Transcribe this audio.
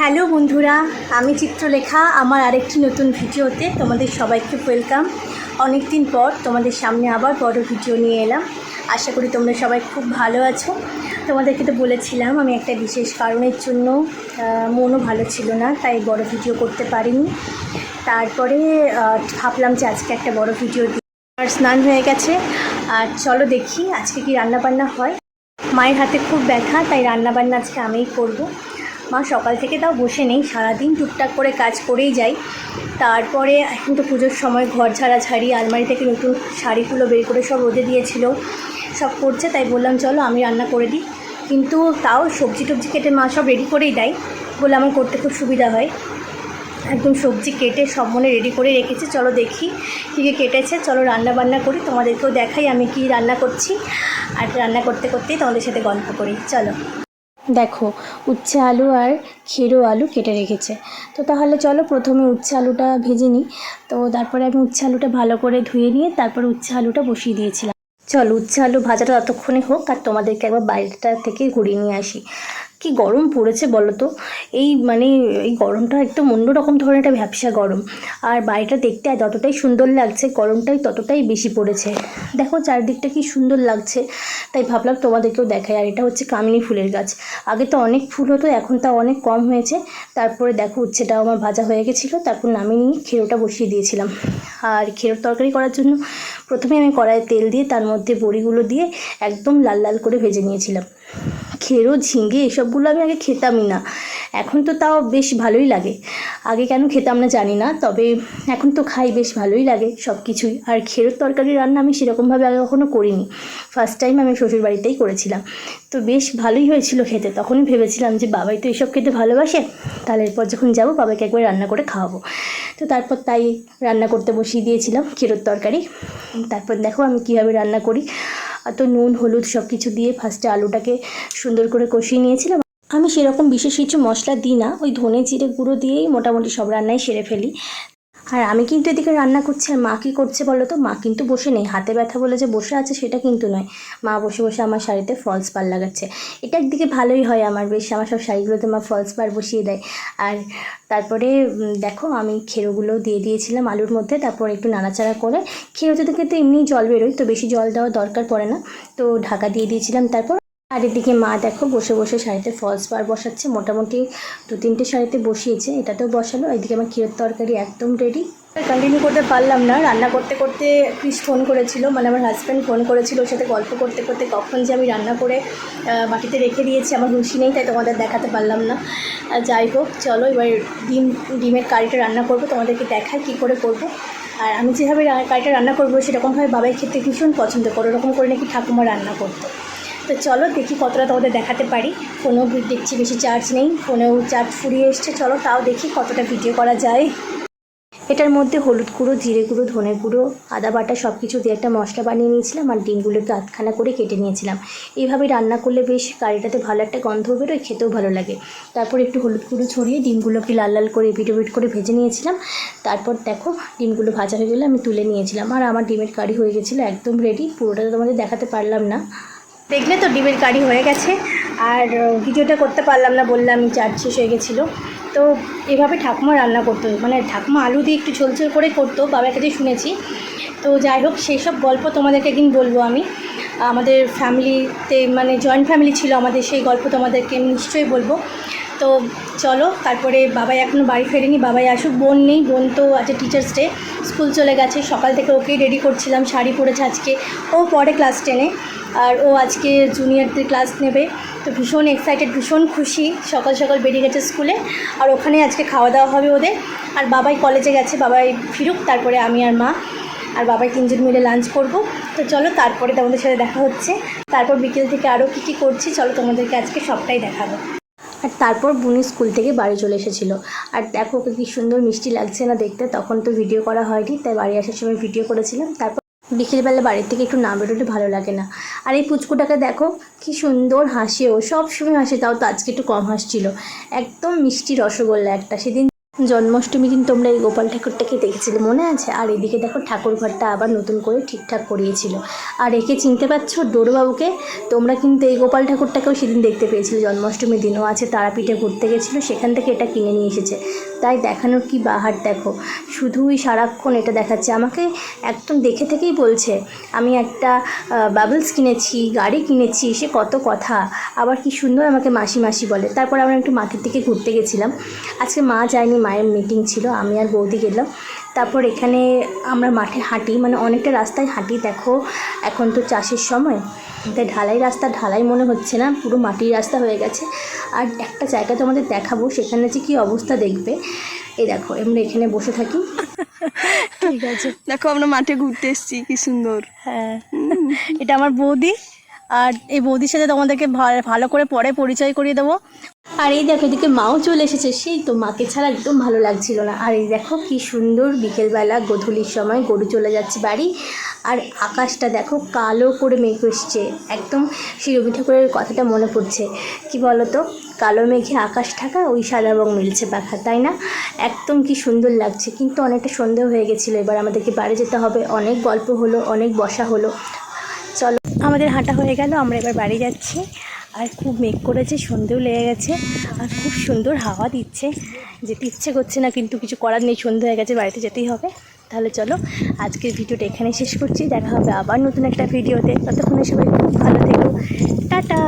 Hello বন্ধুরা, আমি চিত্রলেখা, আমার আরেকটি নতুন ভিডিওতে তোমাদের সবাইকে ওয়েলকাম অনেক দিন পর তোমাদের সামনে আবার বড় ভিডিও নিয়ে এলাম। আশা করি তোমরা সবাই খুব ভালো আছো। তোমাদেরকে তো বলেছিলাম আমি একটা বিশেষ কারণের জন্য মনও ভালো ছিল না, তাই বড় ভিডিও করতে পারিনি। তারপরে ভাবলাম যে আজকে একটা বড় ভিডিও আর স্নান হয়ে গেছে। আর চলো দেখি আজকে কি রান্না বান্না হয়। মায়ের হাতে খুব ব্যথা, তাই রান্নাবান্না আজকে আমিই করব। মা সকাল থেকে তাও বসে নেই, সারাদিন টুকটাক করে কাজ করেই যাই তারপরে এখন তো পুজোর সময় ঘর ঝাড়া ঝাড়ি, আলমারি থেকে নতুন শাড়িগুলো বের করে সব রোদে দিয়েছিল, সব করছে, তাই বললাম, চলো, আমি রান্না করে দিই। কিন্তু তাও সবজি টবজি কেটে মা সব রেডি করেই দেয়, বলে আমার করতে খুব সুবিধা হয়। একদম সবজি কেটে সব মনে রেডি করে রেখেছি, চলো দেখি কী কী কেটেছে, চলো রান্না বান্না করি, তোমাদেরকেও দেখাই আমি কি রান্না করছি। আর রান্না করতে করতেই তোমাদের সাথে গল্প করি, চলো। দেখো, উচ্ছে আলু আর ক্ষীরো আলু কেটে রেখেছে। তো তাহলে চলো প্রথমে উচ্ছে আলুটা ভেজে নিই। তো তারপরে আমি উচ্ছে আলুটা ভালো করে ধুয়ে নিয়ে তারপর উচ্ছে আলুটা বসিয়ে দিয়েছিলাম। চলো, উচ্ছে আলু ভাজাটা ততক্ষণে হোক আর তোমাদেরকে একবার বাইরেটা থেকে ঘুরিয়ে নিয়ে আসি। কি গরম পড়েছে বলো তো এই মানে এই গরমটা একদম অন্যরকম ধরনের একটা ভ্যাবসা গরম। আর বাড়িটা দেখতে যতটাই সুন্দর লাগছে, গরমটাই ততটাই বেশি পড়েছে। দেখো চারদিকটা কি সুন্দর লাগছে। তাই ভাবলাম তোমাদেরকেও দেখাই। আর এটা হচ্ছে কামিনী ফুলের গাছ। আগে তো অনেক ফুল হতো, এখন তা অনেক কম হয়েছে। তারপরে দেখো উচ্ছেটাও আমার ভাজা হয়ে গেছিল, তারপর নামিয়ে নিয়ে খেরোটা বসিয়ে দিয়েছিলাম। আর খেরোর তরকারি করার জন্য প্রথমে আমি কড়াইয়ে তেল দিয়ে, তার মধ্যে বড়িগুলো দিয়ে একদম লাল লাল করে ভেজে নিয়েছিলাম। খেরো, ঝিঙে এসবগুলো আমি আগে খেতামই না। এখন তো তাও বেশ ভালোই লাগে। আগে কেন খেতাম না জানি না, তবে এখন তো খাই, বেশ ভালোই লাগে সব কিছুই আর খেরোর তরকারি রান্না আমি সেরকমভাবে আগে কখনো করিনি। ফার্স্ট টাইম আমি শ্বশুর বাড়িতেই করেছিলাম। তো বেশ ভালোই হয়েছিল খেতে। তখনই ভেবেছিলাম যে, বাবাই তো এসব খেতে ভালোবাসে, তাহলে এরপর যখন যাব, বাবাকে একবার রান্না করে খাওয়াবো। তো তারপর তাই রান্না করতে বসিয়ে দিয়েছিলাম খেরোর তরকারি। তারপর দেখো আমি কীভাবে রান্না করি। তো নুন, হলুদ সব কিছু দিয়ে ফার্স্টে আলুটাকে সুন্দর করে কষিয়ে নিয়েছিলাম। আমি সেরকম বিশেষ কিছু মশলা দিই না, ওই ধনে জিরে গুঁড়ো দিয়েই মোটামুটি সব রান্নাই সেরে ফেলি। আর আমি কিন্তু এদিকে রান্না করছি, আর মা কী করছে বলো তো? মা কিন্তু বসে নেই। হাতে ব্যথা বলে যে বসে আছে সেটা কিন্তু নয়। মা বসে বসে আমার শাড়িতে ফলস পার লাগাচ্ছে। এটা একদিকে ভালোই হয় আমার বেশ, আমার সব শাড়িগুলোতে মা ফলস পার বসিয়ে দেয়। আর তারপরে দেখো আমি খেরোগুলো দিয়ে দিয়েছিলাম আলুর মধ্যে, তারপর একটু নাড়াচাড়া করে। খেরোতে থেকে তো এমনি জল বেরোয়, তো বেশি জল দেওয়ার দরকার পড়ে না। তো ঢাকা দিয়ে দিয়েছিলাম, তারপর আর এদিকে মা দেখো বসে বসে শাড়িতে ফলস বার বসাচ্ছে, মোটামুটি দু তিনটে শাড়িতে বসিয়েছে, এটাতেও বসালো, এদিকে আমার ক্ষীরের তরকারি একদম রেডি কন্টিনিউ করতে পারলাম না, রান্না করতে করতে ক্রিস ফোন করেছিল মানে আমার হাজব্যান্ড ফোন করেছিল ওর সাথে গল্প করতে করতে কখন যে আমি রান্না করে বাটিতে রেখে দিয়েছি, আমার হুঁশি নেই, তাই তোমাদের দেখাতে পারলাম না। যাই হোক, চলো এবার ডিম, ডিমের কারিটা রান্না করব, তোমাদেরকে দেখাই কী করে করব। আর আমি যেভাবে কারিটা রান্না করব, সেরকমভাবে বাবাই খেতে ভীষণ পছন্দ করে, ওরকম করে নাকি ঠাকুমা রান্না করতো। তো চলো দেখি কতটা তোমাদের দেখাতে পারি। ফোনেও দেখছি বেশি চার্জ নেই ফোনেও চার্জ ফুরিয়ে এসছে। চলো তাও দেখি কতটা ভিডিও করা যায়। এটার মধ্যে হলুদ গুঁড়ো, জিরে গুঁড়ো, ধনে গুঁড়ো, আদা বাটা সব কিছু দিয়ে একটা মশলা বানিয়ে নিয়েছিলাম আর ডিমগুলোকে আধখানা করে কেটে নিয়েছিলাম। এইভাবে রান্না করলে বেশ কারিটাতে ভালো একটা গন্ধ বেরোয়, খেতেও ভালো লাগে। তারপর একটু হলুদ গুঁড়ো ছড়িয়ে ডিমগুলোকে লাল লাল করে বিট করে ভেজে নিয়েছিলাম। তারপর দেখো ডিমগুলো ভাজা হয়ে গেলে আমি তুলে নিয়েছিলাম। আর আমার ডিমের কারি হয়ে গেছিল একদম রেডি পুরোটা তোমাদের দেখাতে পারলাম না। দেখলে তো ডিমের কারি হয়ে গেছে। আর ভিডিওটা করতে পারলাম না, বললাম চার্জ শেষ হয়ে গেছিল। তো এভাবে ঠাকুমা রান্না করতো। মানে ঠাকুমা আলু দিয়ে একটু ঝোল করে করতো, বাবার কাছে শুনেছি। তো যাই হোক, সেই সব গল্প তোমাদেরকে একদিন বলব আমি। আমাদের ফ্যামিলিতে মানে জয়েন্ট ফ্যামিলি ছিল আমাদের, সেই গল্প তোমাদেরকে নিশ্চয়ই বলব। তো চলো, তারপরে বাবাই এখনও বাড়ি ফেরেনি, বাবাই আসুক, বোন নেই, বোন তো আজকে টিচার্স ডে স্কুল চলে গেছে, সকাল থেকে ওকেই রেডি করছিলাম, শাড়ি পরেছে আজকে, ও পরে ক্লাস টেনে আর ও আজকে জুনিয়রদের ক্লাস নেবে, তো ভীষণ এক্সাইটেড ভীষণ খুশি, সকাল সকাল বেরিয়ে গেছে স্কুলে আর ওখানে আজকে খাওয়া দাওয়া হবে ওদের, আর বাবাই কলেজে গেছে, বাবাই ফিরুক, তারপরে আমি আর মা, আর বাবাই তিনজন মিলে লাঞ্চ করব, তো চলো তারপরে তোমাদের সাথে দেখা হচ্ছে, তারপর বিকেল থেকে আরও কী কী করছি, চলো তোমাদেরকে আজকে সবটাই দেখাবো। আর তারপর বুনি স্কুল থেকে বাড়ি চলে এসেছিল। আর দেখো ওকে কি সুন্দর মিষ্টি লাগছে না দেখতে, তখন তো ভিডিও করা হয়নি, তাই বাড়ি আসার সময় ভিডিও করেছিলাম। তারপর বিকেলবেলা বাড়ির থেকে একটু না বেরোলে ভালো লাগে না। আর এই পুচকুটাকে দেখো, কি সুন্দর হাসে ও সব সময় হাসে, তাও তো আজকে একটু কম হাসছিল। একদম মিষ্টি রসগোল্লা একটা, সেদিন জন্মাষ্টমী দিন তোমরা এই গোপাল ঠাকুরটাকে দেখেছিলে, মনে আছে? আর এদিকে দেখো ঠাকুর ঘরটা আবার নতুন করে ঠিকঠাক করিয়েছিল। আর একে চিনতে পারছ ডোরবাবুকে তোমরা কিন্তু এই গোপাল ঠাকুরটাকেও সেদিন দেখতে পেয়েছিলে, জন্মাষ্টমীর দিনও আছে, তারাপীঠে ঘুরতে গেছিল, সেখান থেকে এটা কিনে নিয়ে এসেছে। তাই দেখানোর কি বাহার দেখো? শুধুই সারাক্ষণ এটা দেখাচ্ছে। আমাকে একদম দেখে থেকেই বলছে, আমি একটা বাবলস কিনেছি, গাড়ি কিনেছি, সে কত কথা। আবার কি সুন্দর আমাকে মাসি মাসি বলে। তারপর আমরা একটু মাঠের দিকে ঘুরতে গেছিলাম। আজকে মা যায়নি, মায়ের মিটিং ছিল, আমি আর বৌদি গেলাম। তারপর এখানে আমরা মাঠে হাঁটি মানে অনেকটা রাস্তায় হাঁটি। দেখো, এখন তো চাষের সময়। তাই ঢালাই রাস্তা, ঢালাই মনে হচ্ছে না, পুরো মাটির রাস্তা হয়ে গেছে। আর একটা জায়গা তোমাদের দেখাবো, সেখানে যে কী অবস্থা দেখবে। এই দেখো আমরা এখানে বসে থাকি। ঠিক আছে। দেখো আমরা মাঠে ঘুরতে এসেছি কি সুন্দর। হ্যাঁ। এটা আমার বৌদি। আর এই বৌদির সাথে তোমাদেরকে ভালো করে পরে পরিচয় করিয়ে দেবো। আর এই দেখো, এদিকে মাও চলে এসেছে। সেই তো মাকে ছাড়া একদম ভালো লাগছিল না। আর এই দেখো, কি সুন্দর বিকেলবেলা গধূলির সময় গরু চলে যাচ্ছে বাড়ি। আর আকাশটা দেখো, কালো করে মেঘ এসছে। একদম সেই রবি ঠাকুরের কথাটা মনে পড়ছে। কি বলতো, কালো মেঘে আকাশ ঢাকা, ওই সাদা রং মিলছে পাখা, তাই না? একদম কি সুন্দর লাগছে। কিন্তু অনেকটা সন্দেহ হয়ে গেছিল, এবার আমাদেরকে বাড়ি যেতে হবে। অনেক গল্প হলো, অনেক বসা হলো। আমাদের হাঁটা হয়ে গেল, আমরা এবার বাড়ি যাচ্ছি। আর খুব মেঘ করেছে, সন্ধেও লেগে গেছে, আর খুব সুন্দর হাওয়া দিচ্ছে। যেতে ইচ্ছে করছে না, কিন্তু কিছু করার নেই, সন্ধে হয়ে গেছে, বাড়িতে যেতেই হবে। তাহলে চলো, আজকের ভিডিওটা এখানে শেষ করছি। দেখা হবে আবার নতুন একটা ভিডিওতে। ততক্ষণে সবাই খুব ভালো থেকো। টাটা!